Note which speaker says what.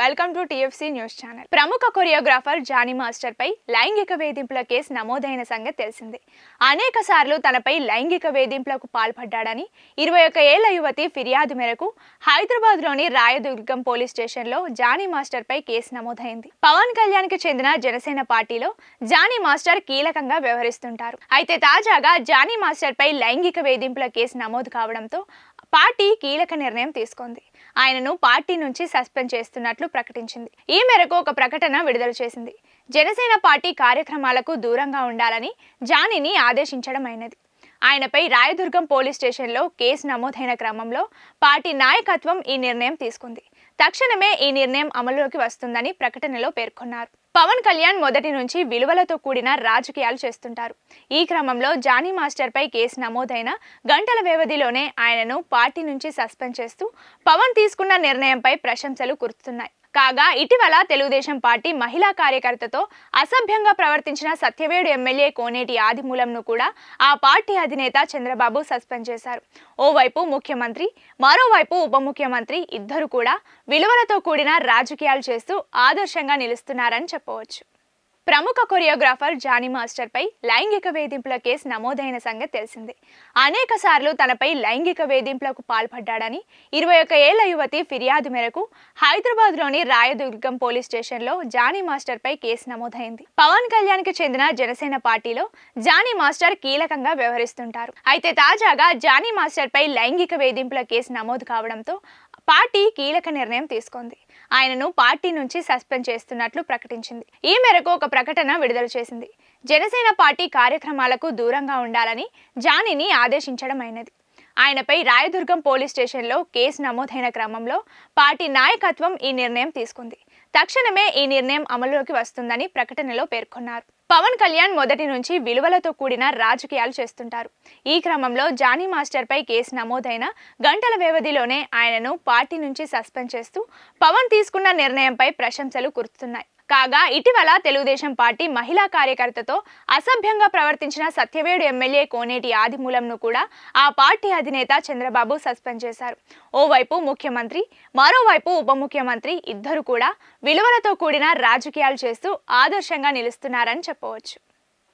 Speaker 1: Welcome to TFC news channel. ప్రముఖ choreographer Jani master పై లైంగిక వేధింపుల కేసు నమోదైన సంగతి తెలిసిందే. అనేక సార్లు తనపై లైంగిక వేధింపులకు పాల్పడ్డాడని ఇరవై ఒక్క ఏళ్ళ యువతి ఫిర్యాదు మేరకు హైదరాబాద్లోని రాయదుర్గం పోలీస్ స్టేషన్లో జానీ మాస్టర్ పై కేసు నమోదైంది. పవన్ కళ్యాణ్కి చెందిన జనసేన పార్టీలో జానీ మాస్టర్ కీలకంగా వ్యవహరిస్తుంటారు. అయితే తాజాగా జానీ మాస్టర్ పై లైంగిక వేధింపుల కేసు నమోదు కావడంతో పార్టీ కీలక నిర్ణయం తీసుకుంది. ఆయనను పార్టీ నుంచి సస్పెండ్ చేస్తున్నట్లు ప్రకటించింది. ఈ మేరకు ఒక ప్రకటన విడుదల చేసింది. జనసేన పార్టీ కార్యక్రమాలకు దూరంగా ఉండాలని జానీని ఆదేశించడం అయినది ఆయనపై రాయదుర్గం పోలీస్ స్టేషన్లో కేసు నమోదైన క్రమంలో పార్టీ నాయకత్వం ఈ నిర్ణయం తీసుకుంది. తక్షణమే ఈ నిర్ణయం అమలులోకి వస్తుందని ప్రకటనలో పేర్కొన్నారు. పవన్ కళ్యాణ్ మొదటి నుంచి విలువలతో కూడిన రాజకీయాలు చేస్తుంటారు. ఈ క్రమంలో జానీ మాస్టర్పై కేసు నమోదైన గంటల వ్యవధిలోనే ఆయనను పార్టీ నుంచి సస్పెండ్ చేస్తూ పవన్ తీసుకున్న నిర్ణయంపై ప్రశంసలు కురుస్తున్నాయి. కాగా ఇటీవల తెలుగుదేశం పార్టీ మహిళా కార్యకర్తతో అసభ్యంగా ప్రవర్తించిన సత్యవేడు ఎమ్మెల్యే కోనేటి ఆదిమూలంను కూడా ఆ పార్టీ అధినేత చంద్రబాబు సస్పెండ్ చేశారు. ఓవైపు ముఖ్యమంత్రి మరోవైపు ఉప ముఖ్యమంత్రి ఇద్దరు కూడా విలువలతో కూడిన రాజకీయాలు చేస్తూ ఆదర్శంగా నిలుస్తున్నారని చెప్పవచ్చు. ప్రముఖ కొరియోగ్రాఫర్ జానీ మాస్టర్ పై లైంగిక వేధింపుల కేసు నమోదైన సంగతి తెలిసిందే. అనేక సార్లు తనపై లైంగిక వేధింపులకు పాల్పడ్డాడని ఇరవై ఒక ఏళ్ళ యువతి ఫిర్యాదు మేరకు హైదరాబాద్లోని రాయదుర్గం పోలీస్ స్టేషన్లో జానీ మాస్టర్ పై కేసు నమోదైంది. పవన్ కళ్యాణ్కి చెందిన జనసేన పార్టీలో జానీ మాస్టర్ కీలకంగా వ్యవహరిస్తుంటారు. అయితే తాజాగా జానీ మాస్టర్ పై లైంగిక వేధింపుల కేసు నమోదు కావడంతో పార్టీ కీలక నిర్ణయం తీసుకుంది. ఆయనను పార్టీ నుంచి సస్పెండ్ చేస్తున్నట్లు ప్రకటించింది. ఈ మేరకు ఒక ప్రకటన విడుదల చేసింది. జనసేన పార్టీ కార్యక్రమాలకు దూరంగా ఉండాలని జానీని ఆదేశించడం అయినది ఆయనపై రాయదుర్గం పోలీస్ స్టేషన్లో కేసు నమోదైన క్రమంలో పార్టీ నాయకత్వం ఈ నిర్ణయం తీసుకుంది. తక్షణమే ఈ నిర్ణయం అమలులోకి వస్తుందని ప్రకటనలో పేర్కొన్నారు. పవన్ కళ్యాణ్ మొదటి నుంచి విలువలతో కూడిన రాజకీయాలు చేస్తుంటారు. ఈ క్రమంలో జానీ మాస్టర్పై కేసు నమోదైన గంటల వ్యవధిలోనే ఆయనను పార్టీ నుంచి సస్పెండ్ చేస్తూ పవన్ తీసుకున్న నిర్ణయంపై ప్రశంసలు కురుస్తున్నాయి. కాగా ఇటీవల తెలుగుదేశం పార్టీ మహిళా కార్యకర్తతో అసభ్యంగా ప్రవర్తించిన సత్యవేడు ఎమ్మెల్యే కోనేటి ఆదిమూలంను కూడా ఆ పార్టీ అధినేత చంద్రబాబు సస్పెండ్ చేశారు. ఓవైపు ముఖ్యమంత్రి మరోవైపు ఉప ముఖ్యమంత్రి ఇద్దరు కూడా విలువలతో కూడిన రాజకీయాలు చేస్తూ ఆదర్శంగా నిలుస్తున్నారని చెప్పవచ్చు.